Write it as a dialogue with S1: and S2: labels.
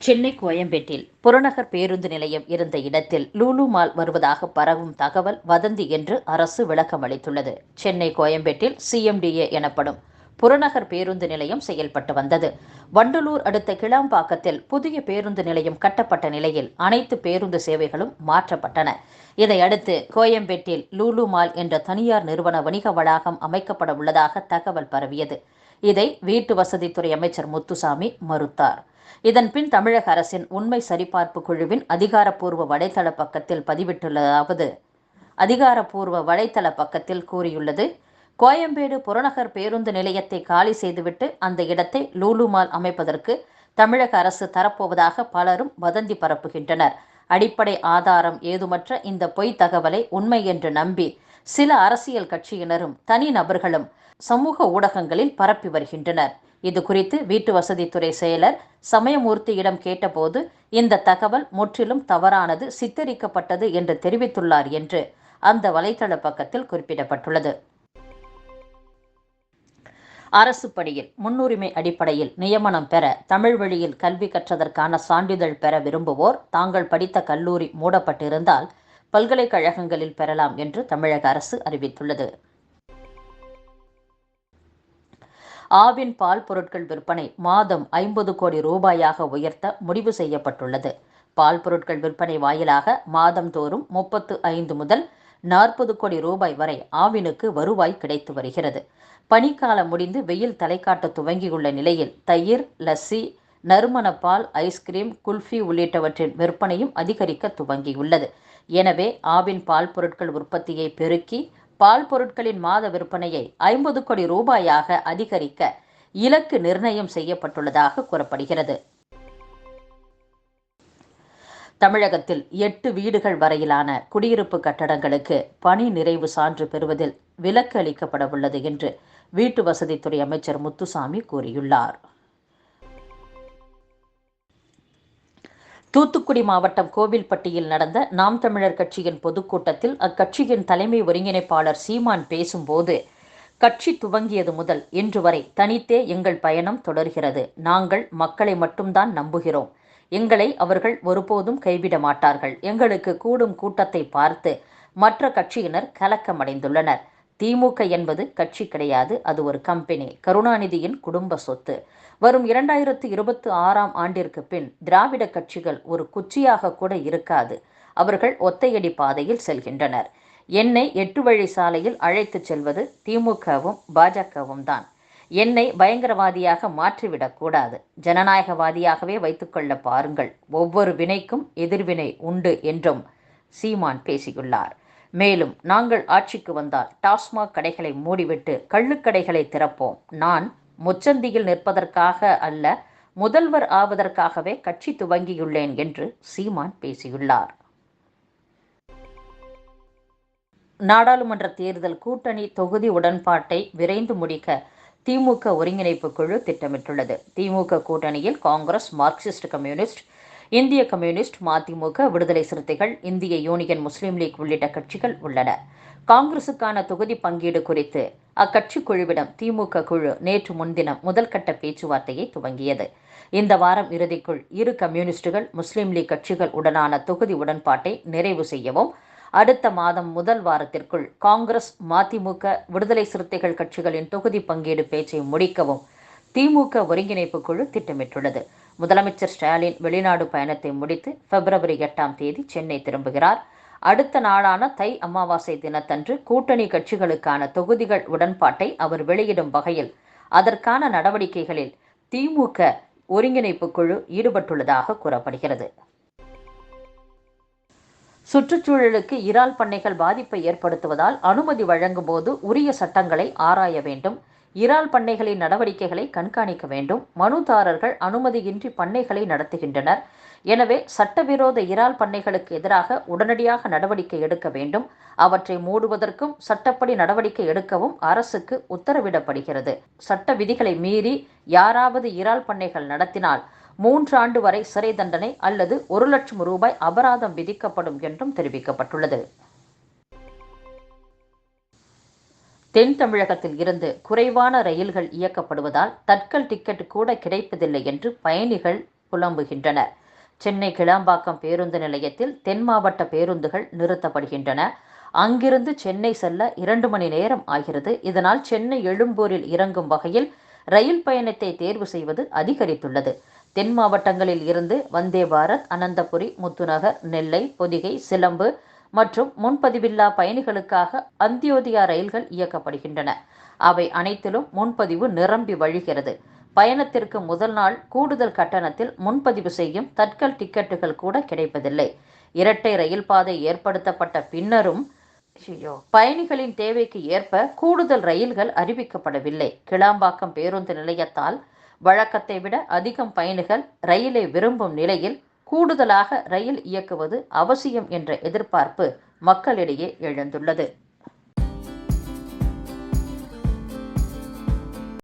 S1: சென்னை கோயம்பேட்டில் புறநகர் பேருந்து நிலையம் இருந்த இடத்தில் லூலு மால் வருவதாக பரவும் தகவல் வதந்தி என்று அரசு விளக்கம் அளித்துள்ளது. சென்னை கோயம்பேட்டில் சிஎம்டிஏ எனப்படும் புறநகர் பேருந்து நிலையம் செயல்பட்டு வந்தது. வண்டலூர் அடுத்த கிளாம்பாக்கத்தில் புதிய பேருந்து நிலையம் கட்டப்பட்ட நிலையில் அனைத்து பேருந்து சேவைகளும் மாற்றப்பட்டன. இதையடுத்து கோயம்பேட்டில் லூலு மால் என்ற தனியார் நிறுவன வணிக வளாகம் அமைக்கப்பட உள்ளதாக தகவல் பரவியது. இதை வீட்டு வசதித்துறை அமைச்சர் முத்துசாமி மறுத்தார். இதன்பின் தமிழக அரசின் உண்மை சரிபார்ப்பு குழுவின் அதிகாரப்பூர்வ வலைதள பக்கத்தில் பதிவிட்டுள்ளதாவது அதிகாரப்பூர்வ வலைதள பக்கத்தில் கூறியுள்ளது கோயம்பேடு புறநகர் பேருந்து நிலையத்தை காலி செய்துவிட்டு அந்த இடத்தை லூலு மால் அமைப்பதற்கு தமிழக அரசு தரப்போவதாக பலரும் வதந்தி பரப்புகின்றனர். அடிப்படை ஆதாரம் ஏதுமற்ற இந்த பொய் தகவலை உண்மை என்று நம்பி சில அரசியல் கட்சியினரும் தனி நபர்களும் சமூக ஊடகங்களில் பரப்பி வருகின்றனர். இது குறித்து வீட்டு வசதித்துறை செயலர் சமயமூர்த்தியிடம் கேட்டபோது இந்த தகவல் முற்றிலும் தவறானது சித்தரிக்கப்பட்டது என்று தெரிவித்துள்ளார் என்று அந்த வலைதள பக்கத்தில் குறிப்பிடப்பட்டுள்ளது. அரசு பணியில் முன்னுரிமை அடிப்படையில் நியமனம் பெற தமிழ் வழியில் கல்வி கற்றதற்கான சான்றிதழ் பெற விரும்புவோர் தாங்கள் படித்த கல்லூரி மூடப்பட்டிருந்தால் பல்கலைக்கழகங்களில் பெறலாம் என்று தமிழக அரசு அறிவித்துள்ளது. ஆவின் பால் பொருட்கள் விற்பனை மாதம் ஐம்பது கோடி ரூபாயாக உயர்த்த முடிவு செய்யப்பட்டுள்ளது. பால் பொருட்கள் விற்பனை வாயிலாக மாதந்தோறும் முப்பத்து ஐந்து முதல் நாற்பது கோடி ரூபாய் வரை ஆவினுக்கு வருவாய் கிடைத்து வருகிறது. பனிக்காலம் முடிந்து வெயில் தலைக்காட்ட துவங்கியுள்ள நிலையில் தயிர் லஸ்ஸி நறுமண பால் ஐஸ்கிரீம் குல்ஃபி உள்ளிட்டவற்றின் விற்பனையும் அதிகரிக்க துவங்கியுள்ளது. எனவே ஆவின் பால் பொருட்கள் உற்பத்தியை பெருக்கி பால் பொருட்களின் மாத விற்பனையை ஐம்பது கோடி ரூபாயாக அதிகரிக்க இலக்கு நிர்ணயம் செய்யப்பட்டுள்ளதாக கூறப்படுகிறது. தமிழகத்தில் எட்டு வீடுகள் வரையிலான குடியிருப்பு கட்டடங்களுக்கு பணி நிறைவு சான்று பெறுவதில் விலக்கு அளிக்கப்பட உள்ளது என்று வீட்டு வசதித்துறை அமைச்சர் முத்துசாமி கூறியுள்ளார். தூத்துக்குடி மாவட்டம் கோவில்பட்டியில் நடந்த நாம் தமிழர் கட்சியின் பொதுக்கூட்டத்தில் அக்கட்சியின் தலைமை ஒருங்கிணைப்பாளர் சீமான் பேசும்போது கட்சி துவங்கியது முதல் இன்று வரை தனித்தே எங்கள் பயணம் தொடர்கிறது. நாங்கள் மக்களை மட்டும்தான் நம்புகிறோம். எங்களை அவர்கள் ஒருபோதும் கைவிட மாட்டார்கள். எங்களுக்கு கூடும் கூட்டத்தை பார்த்து மற்ற கட்சியினர் கலக்கமடைந்துள்ளனர். திமுக என்பது கட்சி கிடையாது அது ஒரு கம்பெனி. கருணாநிதியின் குடும்ப சொத்து. வரும் இரண்டாயிரத்து இருபத்தி ஆறாம் ஆண்டிற்கு பின் திராவிட கட்சிகள் ஒரு குச்சியாக கூட இருக்காது. அவர்கள் ஒத்தையடி பாதையில் செல்கின்றனர். என்னை எட்டு வழி சாலையில் அழைத்துச் செல்வது திமுகவும் பாஜகவும் தான் என்னை பயங்கரவாதியாக மாற்றிவிடக்கூடாது. ஜனநாயகவாதியாகவே வைத்துக்கொள்ள பாருங்கள். ஒவ்வொரு வினைக்கும் எதிர்வினை உண்டு என்றும் சீமான் பேசியுள்ளார். மேலும் நாங்கள் ஆட்சிக்கு வந்தால் டாஸ்மாக் கடைகளை மூடிவிட்டு கள்ளுக்கடைகளை திறப்போம். நான் முச்சந்தியில் நிற்பதற்காக அல்ல முதல்வர் ஆவதற்காகவே கட்சி துவங்கியுள்ளேன் என்று சீமான் பேசியுள்ளார். நாடாளுமன்ற தேர்தல் கூட்டணி தொகுதி உடன்பாட்டை விரைந்து முடிக்க திமுக ஒருங்கிணைப்பு குழு திட்டமிட்டுள்ளது. திமுக கூட்டணியில் காங்கிரஸ் மார்க்சிஸ்ட் கம்யூனிஸ்ட் இந்திய கம்யூனிஸ்ட் மதிமுக விடுதலை சிறுத்தைகள் இந்திய யூனியன் முஸ்லீம் லீக் உள்ளிட்ட கட்சிகள் உள்ளன. காங்கிரசுக்கான தொகுதி பங்கீடு குறித்து அக்கட்சி குழுவிடம் திமுக குழு நேற்று முன்தினம் முதல்கட்ட பேச்சுவார்த்தையை துவங்கியது. இந்த வாரம் இறுதிக்குள் இரு கம்யூனிஸ்டுகள் முஸ்லீம் லீக் கட்சிகள் உடனான தொகுதி உடன்பாட்டை நிறைவு செய்யவும் அடுத்த மாதம் முதல் வாரத்திற்குள் காங்கிரஸ் மதிமுக விடுதலை சிறுத்தைகள் கட்சிகளின் தொகுதி பங்கீடு பேச்சை முடிக்கவும் திமுக ஒருங்கிணைப்பு குழு திட்டமிட்டுள்ளது. முதலமைச்சர் ஸ்டாலின் வெளிநாடு பயணத்தை முடித்து பிப்ரவரி எட்டாம் தேதி சென்னை திரும்புகிறார். அடுத்த நாளான தை அமாவாசை தினத்தன்று கூட்டணி கட்சிகளுக்கான தொகுதிகள் உடன்பாட்டை அவர் வெளியிடும் வகையில் அதற்கான நடவடிக்கைகளில் திமுக ஒருங்கிணைப்பு குழு ஈடுபட்டுள்ளதாக கூறப்படுகிறது. சுற்றுச்சூழலுக்கு இறால் பண்ணைகள் பாதிப்பை ஏற்படுத்துவதால் அனுமதி வழங்கும் போது உரிய சட்டங்களை ஆராய வேண்டும். இறால் பண்ணைகளின் நடவடிக்கைகளை கண்காணிக்க வேண்டும். மனுதாரர்கள் அனுமதியின்றி பண்ணைகளை நடத்துகின்றனர். எனவே சட்டவிரோத இறால் பண்ணைகளுக்கு எதிராக உடனடியாக நடவடிக்கை எடுக்க வேண்டும். அவற்றை மூடுவதற்கும் சட்டப்படி நடவடிக்கை எடுக்கவும் அரசுக்கு உத்தரவிடப்படுகிறது. சட்ட விதிகளை மீறி யாராவது இறால் பண்ணைகள் நடத்தினால் மூன்று ஆண்டு வரை சிறை தண்டனை அல்லது ஒரு லட்சம் ரூபாய் அபராதம் விதிக்கப்படும் என்றும் தெரிவிக்கப்பட்டுள்ளது. தென் தமிழகத்தில் இருந்து குறைவான ரயில்கள் இயக்கப்படுவதால் தட்கல் டிக்கெட் கூட கிடைப்பதில்லை என்று பயணிகள் புலம்புகின்றனர். சென்னை கிளாம்பாக்கம் பேருந்து நிலையத்தில் தென் மாவட்ட பேருந்துகள் நிறுத்தப்படுகின்றன. அங்கிருந்து சென்னை செல்ல இரண்டு மணி நேரம் ஆகிறது. இதனால் சென்னை எழும்பூரில் இறங்கும் வகையில் ரயில் பயணத்தை தேர்வு செய்வது அதிகரித்துள்ளது. தென் மாவட்டங்களில் இருந்து வந்தே பாரத் அனந்தபுரி முத்துநகர் நெல்லை பொதிகை சிலம்பு மற்றும் முன்பதிவில்லா பயணிகளுக்காக அந்தியோதயா ரயில்கள் இயக்கப்படுகின்றன. அவை அனைத்திலும் முன்பதிவு நிரம்பி வழிகிறது. பயணத்திற்கு முதல் நாள் கூடுதல் கட்டணத்தில் முன்பதிவு செய்யும் தட்கல் டிக்கெட்டுகள் கூட கிடைப்பதில்லை. இரட்டை ரயில் பாதை ஏற்படுத்தப்பட்ட பின்னரும் பயணிகளின் தேவைக்கு ஏற்ப கூடுதல் ரயில்கள் அறிவிக்கப்படவில்லை. கிளாம்பாக்கம் பேருந்து நிலையத்தால் வழக்கத்தை விட அதிகம் பயணிகள் ரயிலை விரும்பும் நிலையில் கூடுதலாக ரயில் இயக்குவது அவசியம் என்ற எதிர்பார்ப்பு மக்களிடையே எழுந்துள்ளது.